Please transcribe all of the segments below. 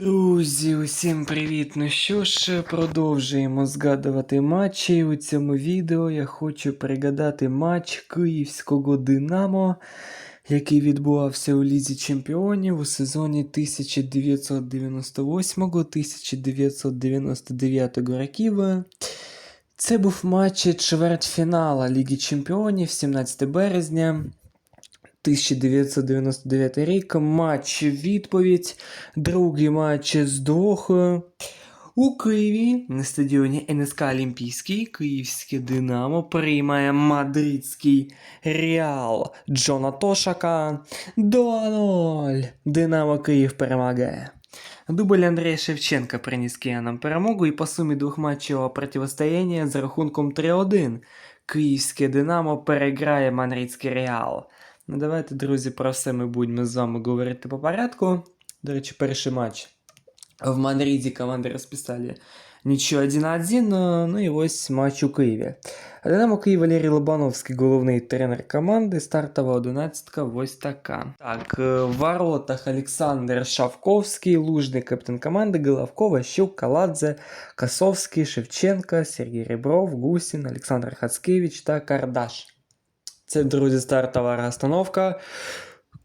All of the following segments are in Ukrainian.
Друзі, усім привіт! Ну що ж, продовжуємо згадувати матчі. У цьому відео я хочу пригадати матч київського Динамо, який відбувався у Лізі Чемпіонів у сезоні 1998-1999 років. Це був матч чвертьфінала Ліги Чемпіонів 17 березня. 1999 рік, матч відповідь, другий матч з двох у Києві на стадіоні НСК Олімпійський Київське Динамо приймає мадридський Реал Джона Тошака 2-0. Динамо Київ перемагає. Дубль Андрія Шевченка приніс киянам перемогу і по сумі двохматчевого протистояння з рахунком 3-1 Київське Динамо переграє Мадридський Реал. Ну, давайте, друзі, про все ми будемо з вами говорити по порядку. До речі, перший матч. В Мадриді команди розписали нічого 1-1, ну і ось матч у Києві. Динамо Київ Валерій Лобановський, головний тренер команди, стартова одинадцятка, ось така. Так, е, в воротах Олександр Шавковський, лужний капітан команди, Головкова, Щук, Каладзе, Косовський, Шевченка, Сергій Ребров, Гусін, Олександр Хацкевич та Кардаш. Це, друзі, стартова розстановка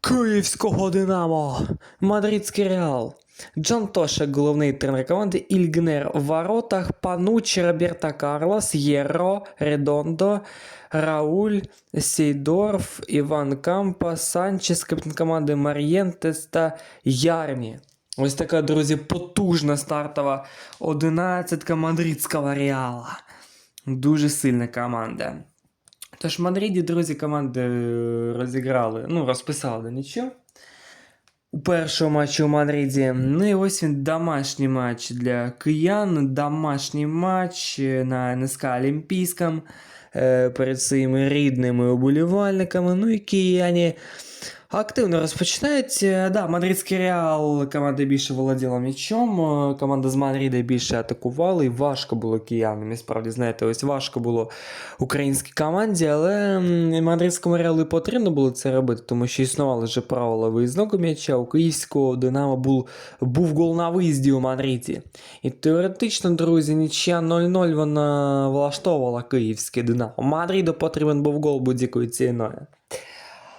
Київського Динамо, Мадридський Реал. Джон Тошек, головний тренер команди, Ільгнер в воротах, Панучі, Роберто Карлос, Єро, Редондо, Рауль, Сейдорф, Іван Кампа, Санчес, капітан команди Мар'єнтес та Ярмі. Ось така, друзі, потужна стартова одинадцятка мадридського Реала. Дуже сильна команда. Тож в Мадриді, друзі, команди е, розіграли, ну, розписали нічого. У першому матчі у Мадриді. Ну і ось він домашній матч для киян. Домашній матч е, на НСК Олімпійському е, перед своїми рідними оболівальниками. Ну і кияні активно розпочинають. Е, Да, Мадридський Реал команда більше володіла м'ячом. Команда з Мадрида більше атакувала, і важко було киянам. І справді, знаєте, ось важко було українській команді, але мадридському реалу і потрібно було це робити, тому що існували вже правила виїзного м'яча. У київського Динамо був, був гол на виїзді у Мадриді. І теоретично, друзі, нічия 0-0 вона влаштовувала київське Динамо. Мадриду потрібен був гол будь-якою ціною.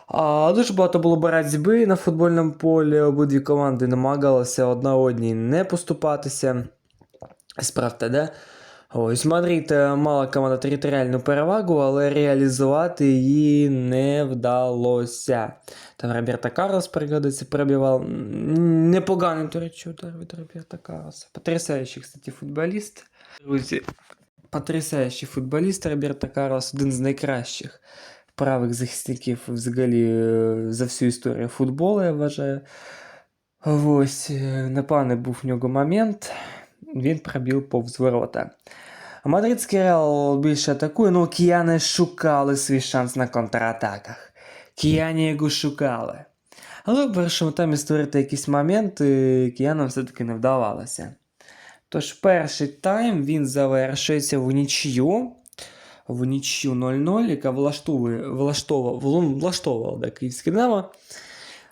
А, дуже багато було боротьби на футбольному полі. Обидві команди намагалися одна одній не поступатися. Справді, да? Ось Мадрид е, мала команда територіальну перевагу, але реалізувати її не вдалося. Там Роберто Карлос, пригодиться, пробивав. Непоганий, до речі, удар від Роберто Карлоса. Потрясаючий, кстати, футболіст. Друзі, потрясаючий футболіст Роберто Карлос, один з найкращих правих захисників взагалі е, за всю історію футболу, я вважаю. Ось, е, напевне, був в нього момент. Він пробив повз ворота. Мадридський Реал більше атакує, ну кияни шукали свій шанс на контратаках. Кияні його шукали. Але в першому таймі створити якісь моменти киянам все-таки не вдавалося. Тож перший тайм він завершується в нічю. В нічю 0-0, яка влаштовує, влаштовувала, влаштовувала да, київське Динамо.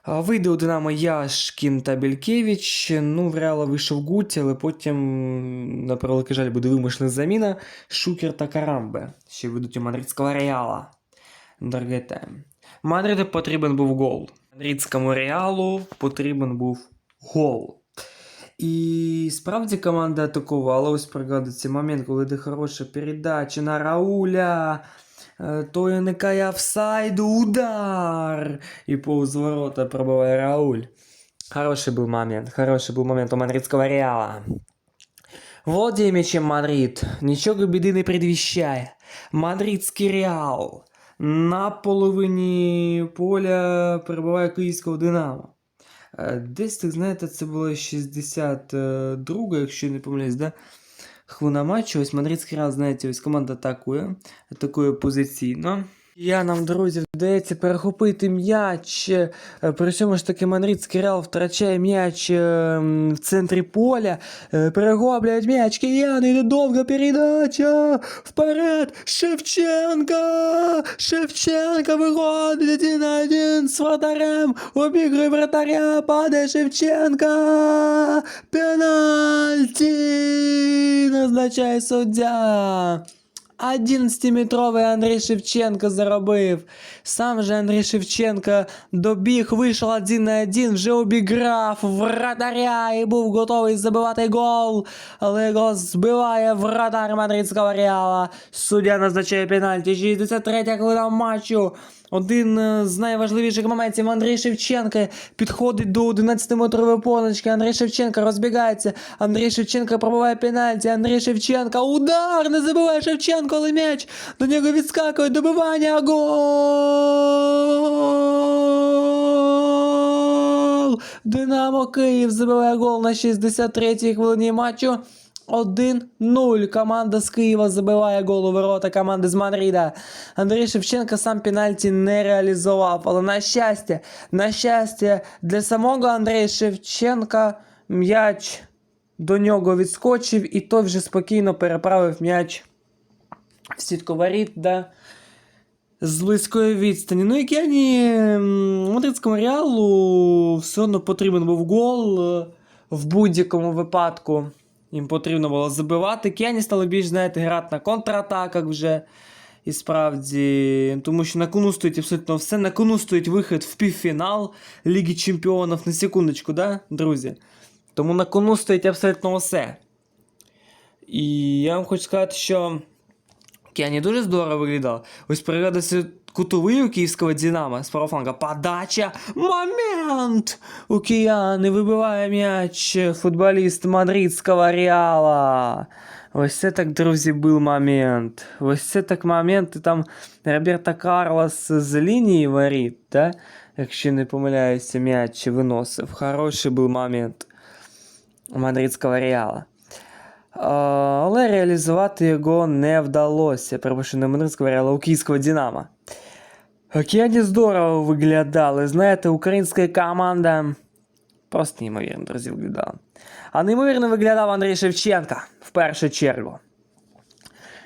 Вийде у Динамо Яшкін та Бількевич. Ну, в Реала вийшов Гуті, але потім, на превеликий жаль, буде вимушена заміна. Шукер та Карамбе. Ще ведуть у мадридського Реала. Дорогий тайм. Мадриду потрібен був гол. Мадридському Реалу потрібен був гол. І справді команда атакувала. Ось пригадується момент, коли йде хороша передача на Рауля. Е, Той уникає офсайду, удар! І повз ворота пробиває Рауль. Хороший был момент, хороший был момент у мадридского Реала. Владеє м'ячем Мадрид, нічого біди не предвіщає. Мадридський Реал на половині поля перебуває київського Динамо. Е, Десь, так знаєте, це було 62, якщо я не помиляюсь, да? Хвилина матчу, ось Мадридський Реал, знаєте, ось команда атакує, атакує позиційно. Я нам, друзі, вдається перехопити м'яч. Е, При цьому ж таки Мадридський Реал втрачає м'яч е, в центрі поля. Е, Перехоплюють м'яч. Киян, іде довга передача. Вперед! Шевченка! Шевченка виходить один на один з вратарем. Обігрує вратаря, падає Шевченка. Пенальті! Назначає суддя. 11-метровий Андрій Шевченко заробив. Сам же Андрій Шевченко добіг, вийшов один на один, вже обіграв вратаря і був готовий забивати гол. Але його збиває вратар мадридського реала. Суддя назначає пенальті. 63-я хвилина матчу. Один е, з найважливіших моментів Андрій Шевченко підходить до 11-метрової поночки. Андрій Шевченко розбігається. Андрій Шевченко пробиває пенальті. Андрій Шевченко. Удар! Не забиває Шевченко, але м'яч. До нього відскакує добивання. Гол! Динамо Київ забиває гол на 63-й хвилині матчу. 1-0. Команда з Києва забиває гол у ворота команди з Мадрида. Андрій Шевченко сам пенальті не реалізував. Але на щастя, на щастя, для самого Андрія Шевченка м'яч до нього відскочив, і той вже спокійно переправив м'яч в сітку воріт, да, з близької відстані. Ну і Кені мадридському реалу все одно потрібен був гол в будь-якому випадку. Їм потрібно було забивати. Кені стали більш, знаєте, грати на контратаках вже. І справді, тому що на кону стоїть абсолютно все. На кону стоїть вихід в півфінал Ліги Чемпіонів на секундочку, да, друзі? Тому на кону стоїть абсолютно все. І я вам хочу сказати, що Кені дуже здорово виглядав. Ось пригадується кутовий у київського Динамо з правофланга. Подача. Момент! У кияни вибиває м'яч футболіст мадридського Реала. Ось це так, друзі, був момент. Ось це так момент. І там Роберто Карлос з лінії воріт, да? якщо не помиляюся, м'яч виносив. Хороший був момент у мадридського Реала. Але реалізувати його не вдалося. Перепрошую, не мадридського Реала, у київського Динамо. Океані здорово виглядали. Знаєте, українська команда просто неймовірно, друзі, виглядала. А неймовірно виглядав Андрій Шевченко в першу чергу.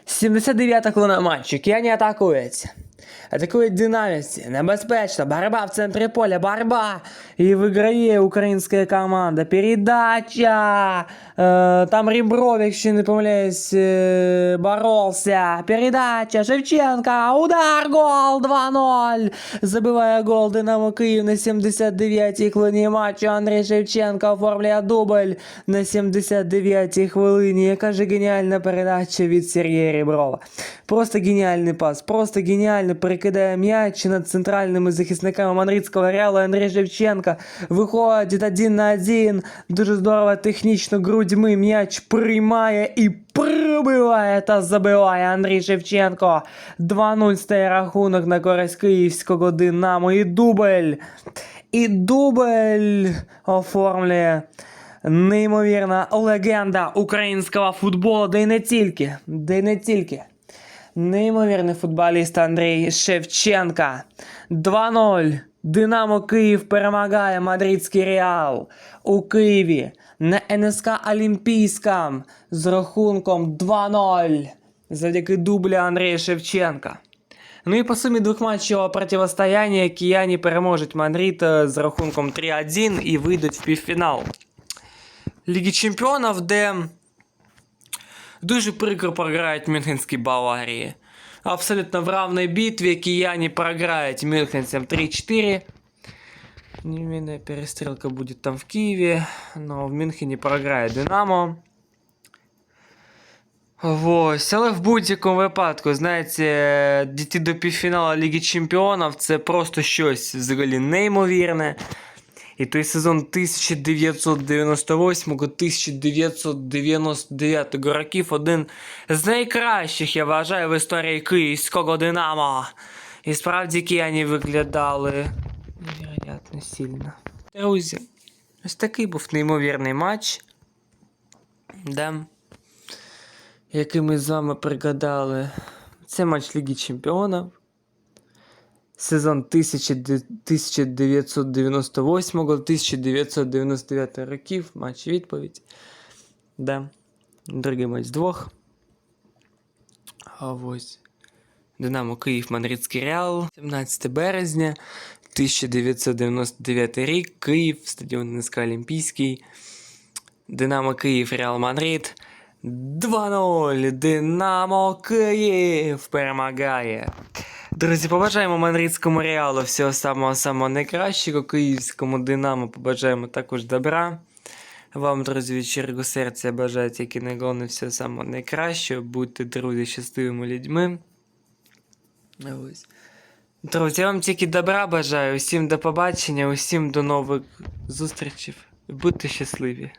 79-та хвилина матчу. Кені атакується. Атакують динаміці. Небезпечно. Борьба в центрі поля. Борьба. І виграє українська команда. Передача. Е, там Рібров, якщо не помиляюсь, е, боровся. Передача. Шевченка. Удар. Гол. 2-0. Забиває гол Динамо Київ на 79-й хвилині матчу. Андрій Шевченко оформляє дубль на 79-й хвилині. Яка ж геніальна передача від Сергія Ріброва. Просто геніальний пас. Просто геніально перекидає м'яч над центральними захисниками мадридського Реала Андрій Шевченко. Виходить один на один. Дуже здорово технічно Грудьми м'яч приймає і пробиває та забиває Андрій Шевченко. 2-0 стає рахунок на користь київського Динамо. І дубль. І дубль оформлює неймовірна легенда українського футболу, де й не тільки. Де й не тільки. Неймовірний футболіст Андрій Шевченка. 2-0. Динамо Київ перемагає мадридський Реал у Києві на НСК Олімпійськом з рахунком 2-0 завдяки дублю Андрія Шевченка. Ну і по сумі двохматчевого противостояння кияні переможуть Мадрид е, з рахунком 3-1 і вийдуть в півфінал Ліги Чемпіонів, де дуже прикро програють Мюнхенській Баварії. Абсолютно в равной битве кияне програють мюнхенцям 3-4. Невинная перестрелка будет там в Киеве, но в Мюнхені програє Динамо. Ось, але в будь-якому випадку, знаєте, дійти до півфіналу Ліги Чемпіонів це просто щось взагалі неймовірне. І той сезон 1998-1999 років один з найкращих, я вважаю, в історії київського Динамо. І справді кияні виглядали невероятно сильно. Друзі, ось такий був неймовірний матч. Да. Який ми з вами пригадали. Це матч Ліги Чемпіонів. Сезон 1998-1999 років. Матч відповідь. Да. Другий матч двох. А ось. Динамо Київ, Мадридський Реал. 17 березня 1999 рік. Київ, стадіон НСК Олімпійський. Динамо Київ, Реал Мадрид. 2-0. Динамо Київ перемагає. Друзі, побажаємо мадридському реалу всього самого самого найкращого. Київському Динамо побажаємо також добра. Вам, друзі, від щирого серця бажаю тільки найголовніше всього самого найкращого. Будьте, друзі, щасливими людьми. Ось. Друзі, я вам тільки добра бажаю. Усім до побачення, усім до нових зустрічей. Будьте щасливі.